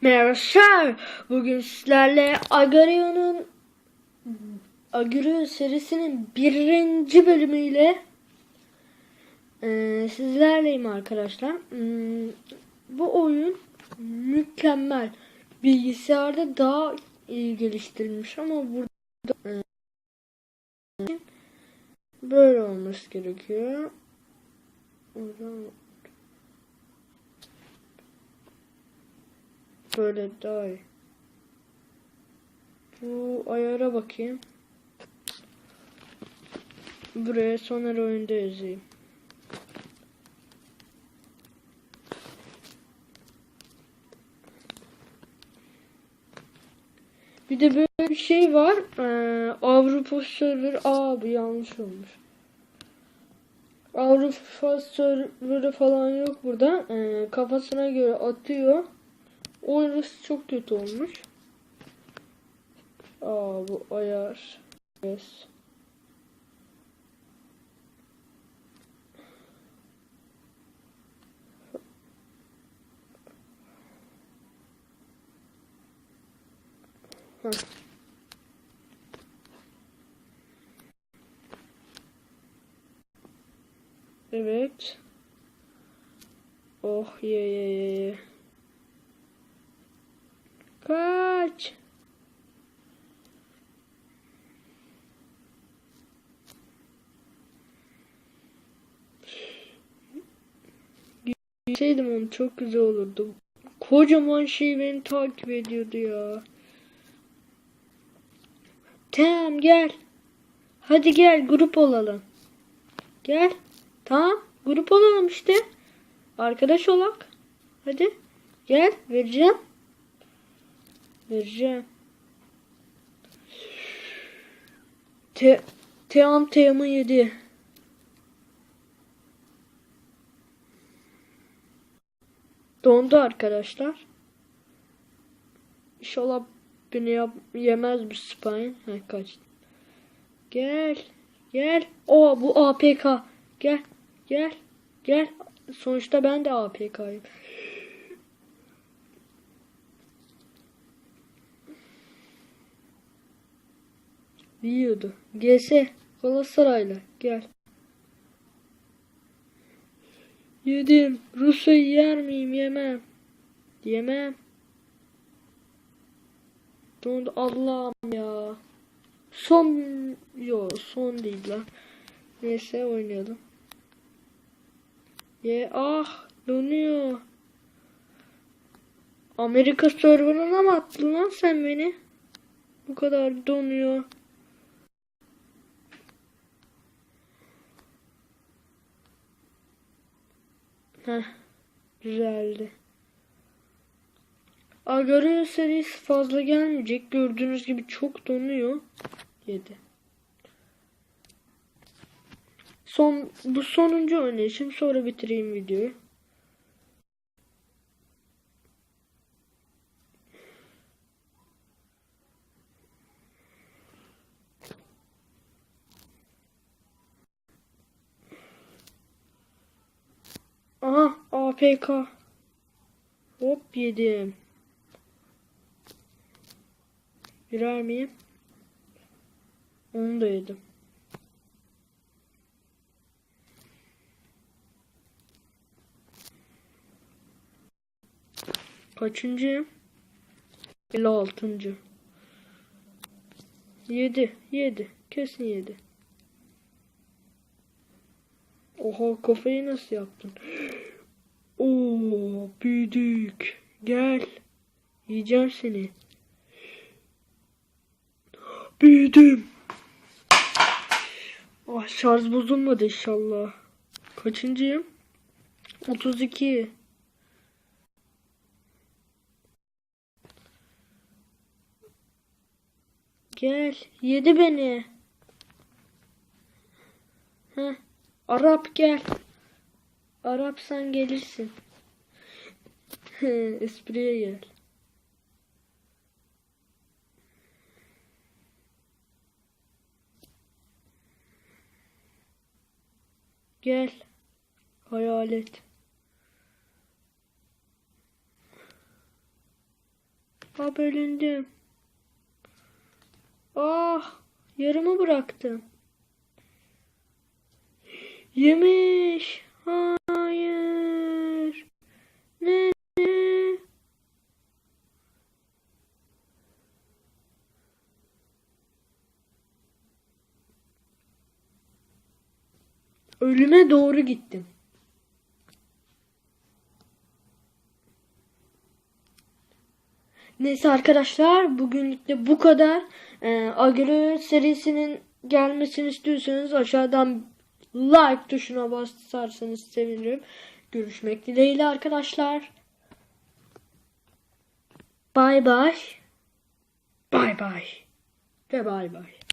Merhaba arkadaşlar. Bugün sizlerle Agario'nun Agario serisinin birinci bölümüyle eee, sizlerleyim arkadaşlar. Hmm, bu oyun mükemmel. Bilgisayarda daha iyi geliştirilmiş ama burada böyle olması gerekiyor. Böyle daha iyi. Bu ayara bakayım. Buraya soner oyunda yazayım. Bir de böyle bir şey var. Ee, Avrupa server. Aa bu yanlış olmuş. Avrupa serverı falan yok burada. Ee, kafasına göre atıyor. Orası çok kötü olmuş. Aa bu ayar. Yes. Heh. Evet. Oh ye ye ye. Kaç. Gitseydim onu çok güzel olurdu. Kocaman şey beni takip ediyordu ya. Tamam gel. Hadi gel grup olalım. Gel. Tamam grup olalım işte. Arkadaş olak. Hadi. Gel vereceğim. Vereceğim. Te Team Team'ı yedi. Dondu arkadaşlar. İnşallah beni yap yemez bir spine. Ha kaç. Gel. Gel. O bu APK. Gel. Gel. Gel. Sonuçta ben de APK'yım. Yiyordu. GS Galatasaray'la gel. Yedim. Rusya'yı yer miyim? Yemem. Yemem. Dondu Allah'ım ya. Son yo son değil lan. Neyse oynayalım. Ye ah donuyor. Amerika serverına mı attın lan sen beni? Bu kadar donuyor. Heh, güzeldi. Agario serisi fazla gelmeyecek. Gördüğünüz gibi çok donuyor. 7. Son bu sonuncu oynayışım sonra bitireyim videoyu. Aha APK. Hop yedim. Girer miyim? Onu da yedim. Kaçıncıyım? 56. 7 7 kesin 7. Oha kafayı nasıl yaptın? Oo büyüdük. Gel. Yiyeceğim seni. Büyüdüm. Ah şarj bozulmadı inşallah. Kaçıncıyım? 32. Gel. Yedi beni. Heh. Arap gel. Arap sen gelirsin. Espriye gel. Gel. Hayalet. Ha bölündüm. Ah, yarımı bıraktım. Yemiş. Hayır. Ölüme doğru gittim. Neyse arkadaşlar bugünlük de bu kadar. Ee, Agro serisinin gelmesini istiyorsanız aşağıdan like tuşuna basarsanız sevinirim. Görüşmek dileğiyle arkadaşlar. Bay bay. Bay bay. Ve bay bay.